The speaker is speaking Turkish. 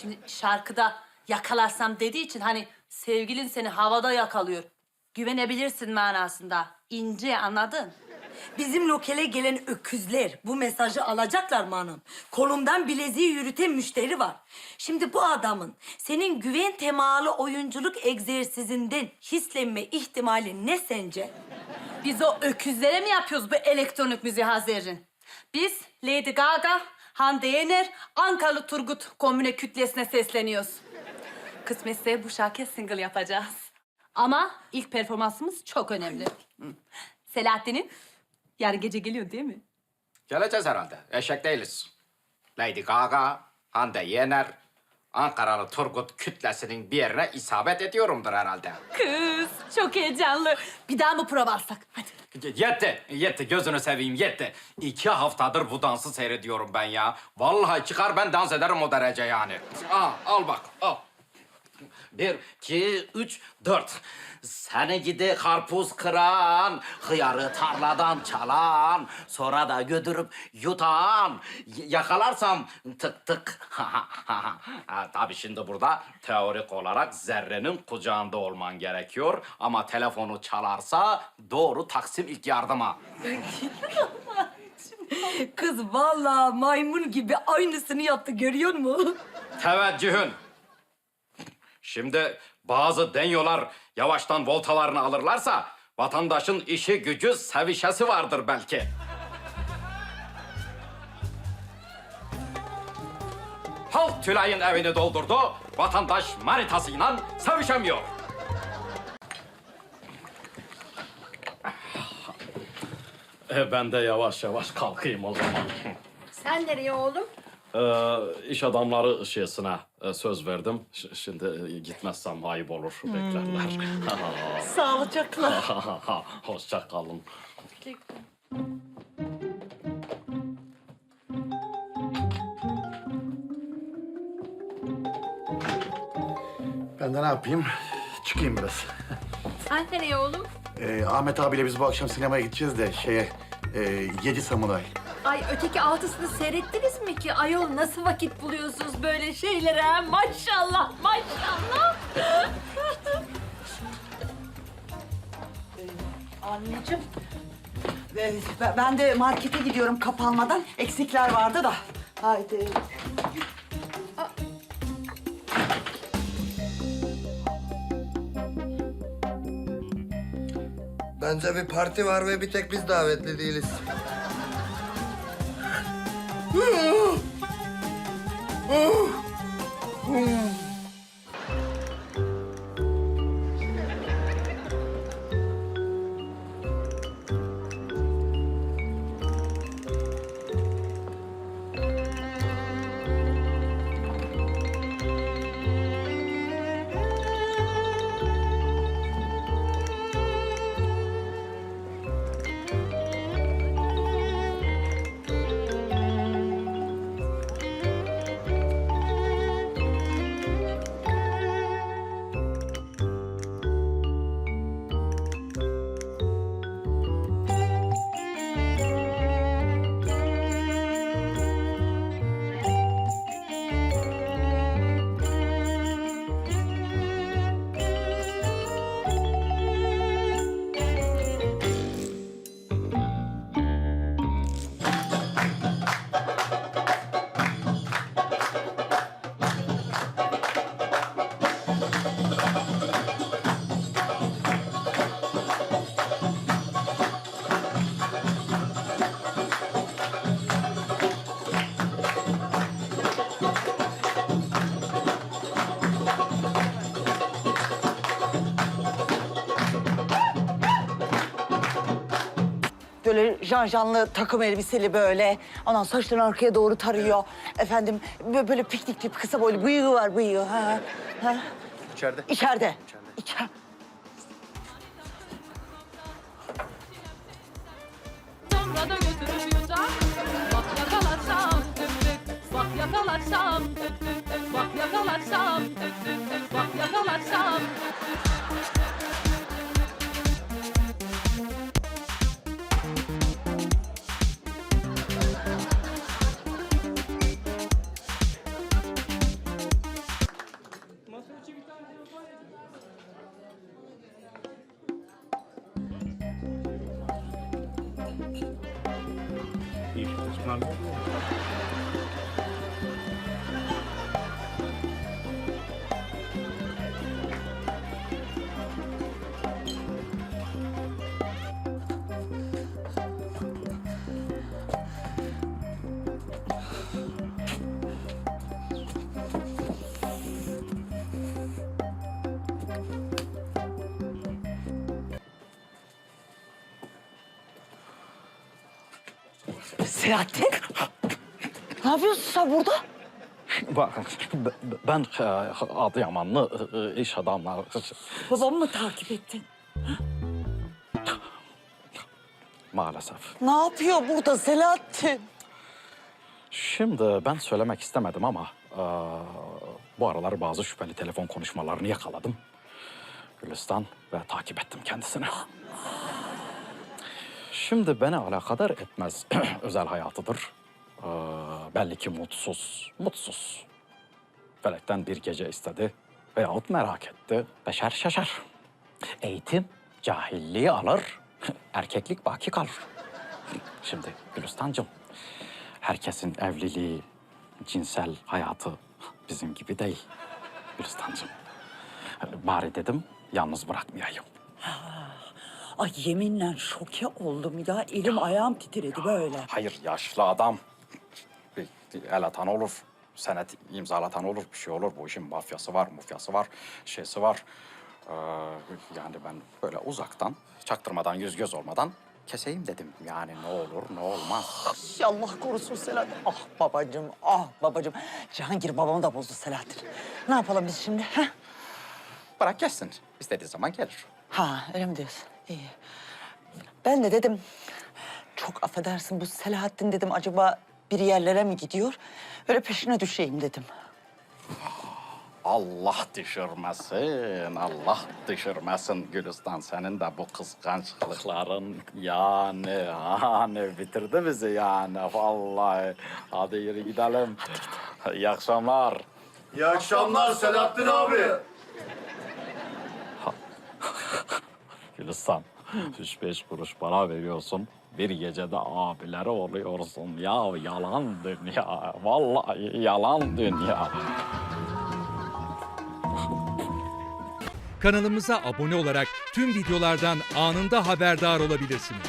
Şimdi şarkıda yakalarsam dediği için hani sevgilin seni havada yakalıyor. Güvenebilirsin manasında. İnce anladın? Bizim lokale gelen öküzler bu mesajı alacaklar mı hanım? Kolumdan bileziği yürüten müşteri var. Şimdi bu adamın senin güven temalı oyunculuk egzersizinden hislenme ihtimali ne sence? Biz o öküzlere mi yapıyoruz bu elektronik müziği Hazer'in? Biz Lady Gaga, Hande Yener, Ankaralı Turgut komüne kütlesine sesleniyoruz. Kısmetse bu şarkı single yapacağız. Ama ilk performansımız çok önemli. Selahattin'in yarın gece geliyor değil mi? Geleceğiz herhalde. Eşek değiliz. Lady Gaga, Hande Yener, Ankaralı Turgut kütlesinin bir yerine isabet ediyorumdur herhalde. Kız çok heyecanlı. Bir daha mı prova alsak? Hadi. Yetti, yetti. Gözünü seveyim, yetti. İki haftadır bu dansı seyrediyorum ben ya. Vallahi çıkar ben dans ederim o derece yani. Al, al bak, al. Bir, iki, üç, dört. Seni gidi karpuz kıran, hıyarı tarladan çalan, sonra da götürüp yutan. Y- Yakalarsam tık tık. ha, tabii şimdi burada teorik olarak zerrenin kucağında olman gerekiyor. Ama telefonu çalarsa doğru Taksim ilk yardıma. Kız vallahi maymun gibi aynısını yaptı görüyor musun? Teveccühün. Şimdi bazı denyolar yavaştan voltalarını alırlarsa vatandaşın işi gücü sevişesi vardır belki. Halk Tülay'ın evini doldurdu, vatandaş manitasıyla sevişemiyor. E, ben de yavaş yavaş kalkayım o zaman. Sen nereye oğlum? Ee, iş adamları şeysine söz verdim. Ş- şimdi e, gitmezsem ayıp olur, beklerler. Sağlıcakla. Hoşça kalın. Ben de ne yapayım? Çıkayım biraz. Sen nereye oğlum? Ee, Ahmet abiyle biz bu akşam sinemaya gideceğiz de şeye... E, Yedi Samuray. Ay öteki altısını seyrettiniz ki? Ayol nasıl vakit buluyorsunuz böyle şeylere? ha? Maşallah, maşallah. Anneciğim. e, ben- Ben de markete gidiyorum kapanmadan. Eksikler vardı da. Haydi. Bence bir parti var ve bir tek biz davetli değiliz. 으아! 어! 어! Böyle janjanlı takım elbiseli böyle. Ondan saçlarını arkaya doğru tarıyor. Efendim bö- böyle piknik tip kısa boylu bıyığı var bıyığı. Ha. ha. İçeride. İçeride. İçeride. Sonra da götürüp yutar Bak yakalarsam tık tık Bak yakalarsam tık tık tık Bak yakalarsam tık tık tık Bak yakalarsam Aufnahme. Selahattin. Ne yapıyorsun sen burada? Bak, ben e, Adıyamanlı e, iş adamları... Babamı mı takip ettin? Maalesef. Ne yapıyor burada Selahattin? Şimdi ben söylemek istemedim ama e, bu aralar bazı şüpheli telefon konuşmalarını yakaladım. Gülistan ve takip ettim kendisini. Şimdi beni alakadar etmez özel hayatıdır. E, belli ki mutsuz, mutsuz. Felekten bir gece istedi veyahut merak etti. Beşer şaşar. Eğitim cahilliği alır, erkeklik baki kalır. Şimdi Gülistan'cığım, herkesin evliliği, cinsel hayatı bizim gibi değil Gülistan'cığım. Bari dedim yalnız bırakmayayım. Ay yeminle şoke oldum ya. Elim ayağım titredi böyle. Hayır yaşlı adam. Bir, bir el atan olur. Senet imzalatan olur. Bir şey olur. Bu işin mafyası var, mufyası var, şeysi var. Ee, yani ben böyle uzaktan, çaktırmadan, yüz göz olmadan keseyim dedim. Yani ne olur, ne olmaz. Ay, Allah korusun Selahattin. Ah babacığım, ah babacığım. Cihangir babamı da bozdu Selahattin. Ne yapalım biz şimdi? Ha, Bırak gelsin. İstediği zaman gelir. ha öyle mi diyorsun? İyi. Ben de dedim, çok affedersin bu Selahattin dedim acaba bir yerlere mi gidiyor? Öyle peşine düşeyim dedim. Allah düşürmesin, Allah düşürmesin Gülistan. Senin de bu kıskançlıkların yani, hani bitirdi bizi yani vallahi. Hadi yürü gidelim. İyi akşamlar. İyi akşamlar Selahattin abi. Gülistan, üç beş kuruş para veriyorsun. Bir gecede abileri oluyorsun. Ya yalan dünya, vallahi yalan dünya. Kanalımıza abone olarak tüm videolardan anında haberdar olabilirsiniz.